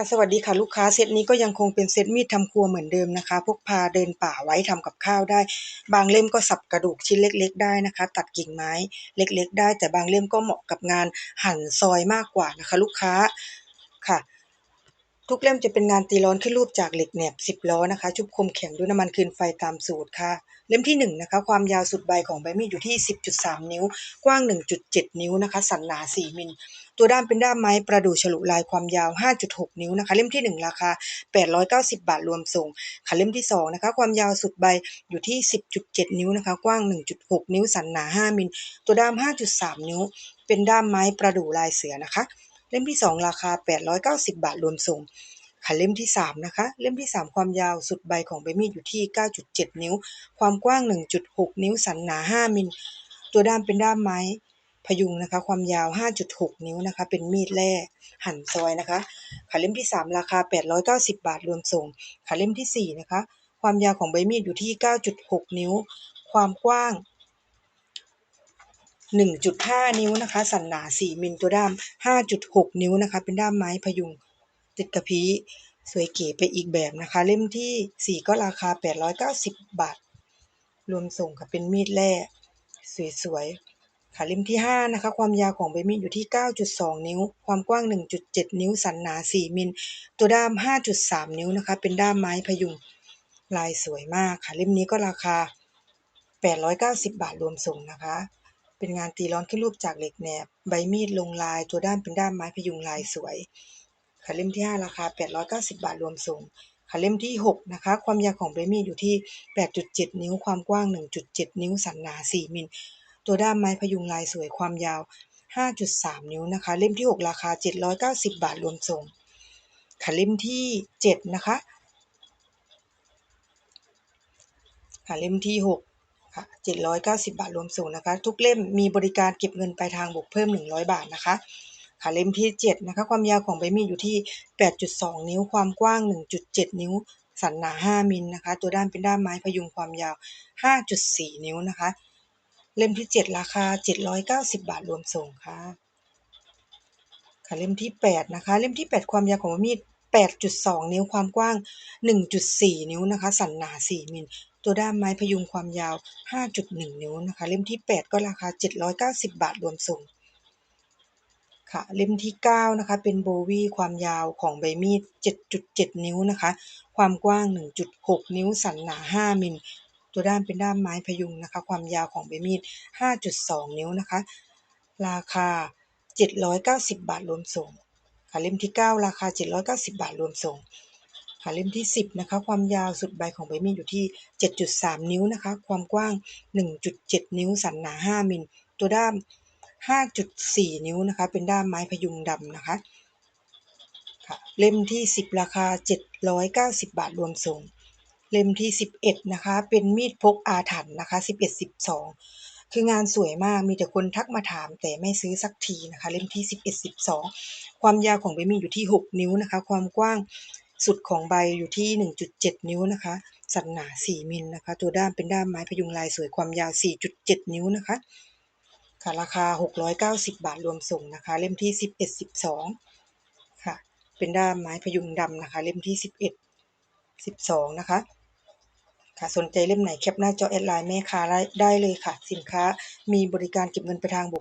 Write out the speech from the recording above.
ค่ะสวัสดีค่ะลูกค้าเซตนี้ก็ยังคงเป็นเซตมีดทำครัวเหมือนเดิมนะคะ พกพาเดินป่าไว้ทำกับข้าวได้ บางเล่มก็สับกระดูกชิ้นเล็ก ๆ ได้นะคะ ตัดกิ่งไม้เล็ก ๆ ได้ แต่บางเล่มก็เหมาะกับงานหั่นซอยมากกว่านะคะ ลูกค้า ทุกเล่มจะเป็นงานตีร้อนขึ้นรูปจากเหล็กแหนบสิบล้อนะคะ ชุบคมแข็งด้วยน้ำมันคืนไฟตามสูตรค่ะ เล่มที่1นงนะคะความยาวสุดใบของใบมีดอยู่ที่ 10.3 นิ้ว กว้าง 1.7 นิ้วนะคะ สันหนา 4 มิล ตัวด้ามเป็นด้ามไม้ประดู่ฉลุลายความยาว 5.6 นิ้วนะคะ เล่มที่ 1 ราคา 890 บาทรวมส่ง ค่ะเล่มที่2นะคะความยาวสุดใบอยู่ที่ 10.7 นิ้วนะคะ กว้าง 1.6 นิ้ว สันหนา 5 มิล ตัวด้าม 5.3 นิ้ว เป็นด้ามไม้ประดู่ลายเสือนะคะ เล่มที่2ราคา 890 บาทรวมส่ง ค่ะเล่มที่3นะคะ เล่มที่3ความยาวสุดใบของใบมีดอยู่ที่ 9.7 นิ้ว ความกว้าง 1.6 นิ้ว สันหนา 5 มิล ตัวด้ามเป็นด้ามไม้พยุงนะคะ ความยาว 5.6 นิ้วนะคะ เป็นมีดแร่หั่นซอยนะคะค่ะเล่มที่ 3 ราคา 890 บาทรวมส่งค่ะเล่มที่ 4 นะคะ ความยาวของใบมีดอยู่ที่ 9.6 นิ้ว ความกว้าง 1.5 นิ้วนะคะ สันหนา 4 มิลตัวด้าม 5.6 นิ้วนะคะ เป็นด้ามไม้พยุง ติดกระพี้สวยเก๋ไปอีกแบบนะคะ เล่มที่ 4 ก็ราคา 890 บาท รวมส่งค่ะเป็นมีดแร่สวยๆค่ะเล่มที่ 5 นะคะ ความยาวของใบมีดอยู่ที่ 9.2 นิ้ว ความกว้าง 1.7 นิ้ว สันหนา 4 มิล ตัวด้าม 5.3 นิ้วนะคะ เป็นด้ามไม้พยุง ลายสวยมากค่ะ เล่มนี้ก็ราคา 890 บาทรวมส่งนะคะ เป็นงานตีร้อนขึ้นรูปจากเหล็กแหนบ ใบมีดลงลาย ตัวด้ามเป็นด้ามไม้พยุงลายสวย ค่ะเล่มที่ 5 ราคา 890 บาทรวมส่ง ค่ะเล่มที่ 6 นะคะ ความยาวของใบมีดอยู่ที่ 8.7 นิ้ว ความกว้าง 1.7 นิ้ว สันหนา 4 มิล ตัวด้ามไม้พยุงลายสวย ความยาว 5.3 นิ้วนะคะ เล่มที่ 6 ราคา 790 บาทรวมส่ง ค่ะเล่มที่ 7 นะคะค่ะเล่มที่ 6 ค่ะ790 บาทรวมส่งนะคะ ทุกเล่มมีบริการเก็บเงินปลายทางบวกเพิ่ม 100 บาทนะคะ ค่ะเล่มที่7นะคะ ความยาวของใบมีดอยู่ที่ 8.2 นิ้ว ความกว้าง 1.7 นิ้ว สันหนา 5 มิลนะคะ ตัวด้ามเป็นด้ามไม้พยุงความยาว 5.4 นิ้วนะคะ เล่มที่ 7 ราคา 790 บาทรวมส่งค่ะ ค่ะเล่มที่ 8 นะคะ เล่มที่ 8 ความยาวของใบมีด8.2 นิ้วความกว้าง 1.4 นิ้วนะคะ สันหนา 4 มิล ตัวด้ามไม้พยุงความยาว 5.1 นิ้วนะคะ เล่มที่ 8 ก็ราคา 790 บาทรวมส่งค่ะ เล่มที่ 9 นะคะ เป็นโบวี่ความยาวของใบมีด 7.7 นิ้วนะคะ ความกว้าง 1.6 นิ้ว สันหนา 5 มิล ตัวด้ามเป็นด้ามไม้พยุงนะคะ ความยาวของใบมีด 5.2 นิ้วนะคะ ราคา 790 บาทรวมส่งค่ะ เล่มที่ 9 ราคา 790 บาทรวมส่ง ค่ะเล่มที่ 10นะคะความยาวสุดใบของใบมีดอยู่ที่ 7.3 นิ้วนะคะ ความกว้าง 1.7 นิ้ว สันหนา 5มิลตัวด้าม 5.4 นิ้วนะคะ เป็นด้ามไม้พยุงดำนะคะค่ะเล่มที่ 10 ราคา 790 บาทรวมส่ง เล่มที่ 11 นะคะ เป็นมีดพกอาถรรพ์นะคะ 11 12 คืองานสวยมากมีแต่คนทักมาถามแต่ไม่ซื้อสักทีนะคะ เล่มที่ 11 12 ความยาวของใบมีดอยู่ที่ 6 นิ้วนะคะ ความกว้าง สุดของใบอยู่ที่ 1.7 นิ้วนะคะ สันหนา 4 มิลนะคะ ตัวด้ามเป็นด้ามไม้พยุงลายสวยความยาว 4.7 นิ้วนะคะ ค่ะราคา 690 บาทรวมส่งนะคะ เล่มที่ 11 12 ค่ะ เป็นด้ามไม้พยุงดำนะคะ เล่มที่ 11 12 นะคะค่ะสนใจเล่มไหนแคปหน้าจอแอดไลน์แม่ค้าได้เลยค่ะ สินค้ามีบริการเก็บเงินปลายทางบวก